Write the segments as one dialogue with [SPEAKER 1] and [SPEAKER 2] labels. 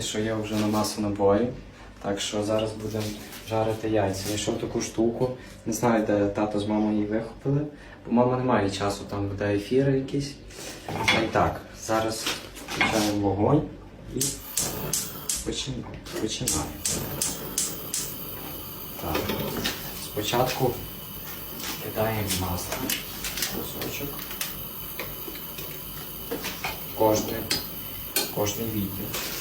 [SPEAKER 1] Що я вже на масу набою. Так що зараз будемо жарити яйця. Знайшов таку штуку. Не знаю, де тато з мамою її вихопили, бо мама не має часу, там буде ефіри якісь. Та й так, зараз включаємо вогонь і починаємо. Так. Спочатку кидаємо масло, кусочок. Кожний, кожний відділ.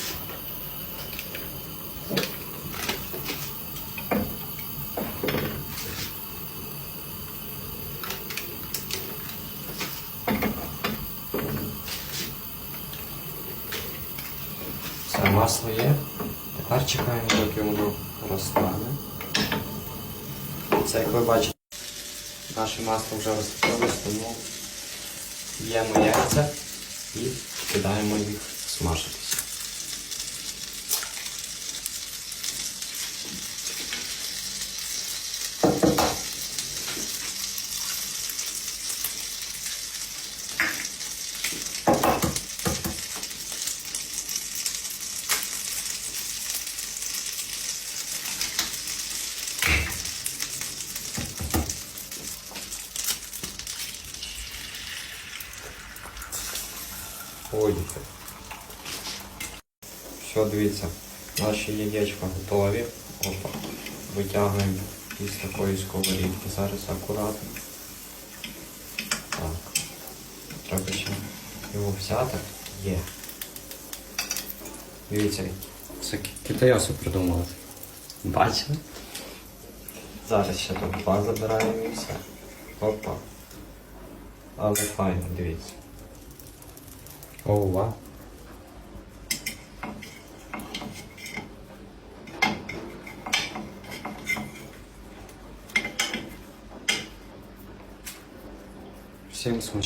[SPEAKER 1] Все, масло є. Тепер чекаємо, доки воно розтане. Це, як ви бачите, наше масло вже розтопилось, тому б'ємо яйця і кидаємо їх смажитися. Ой. Все, дивіться, наші яєчка готові. Опа. Витягуємо із такої сковорідки. Зараз акуратно. Так. Треба ще його взяти. Є. Дивіться, це ки- придумали. Бачили? Зараз ще тут два забираємо і все. Опа. Але файно, дивіться. Ова. Всім смачного.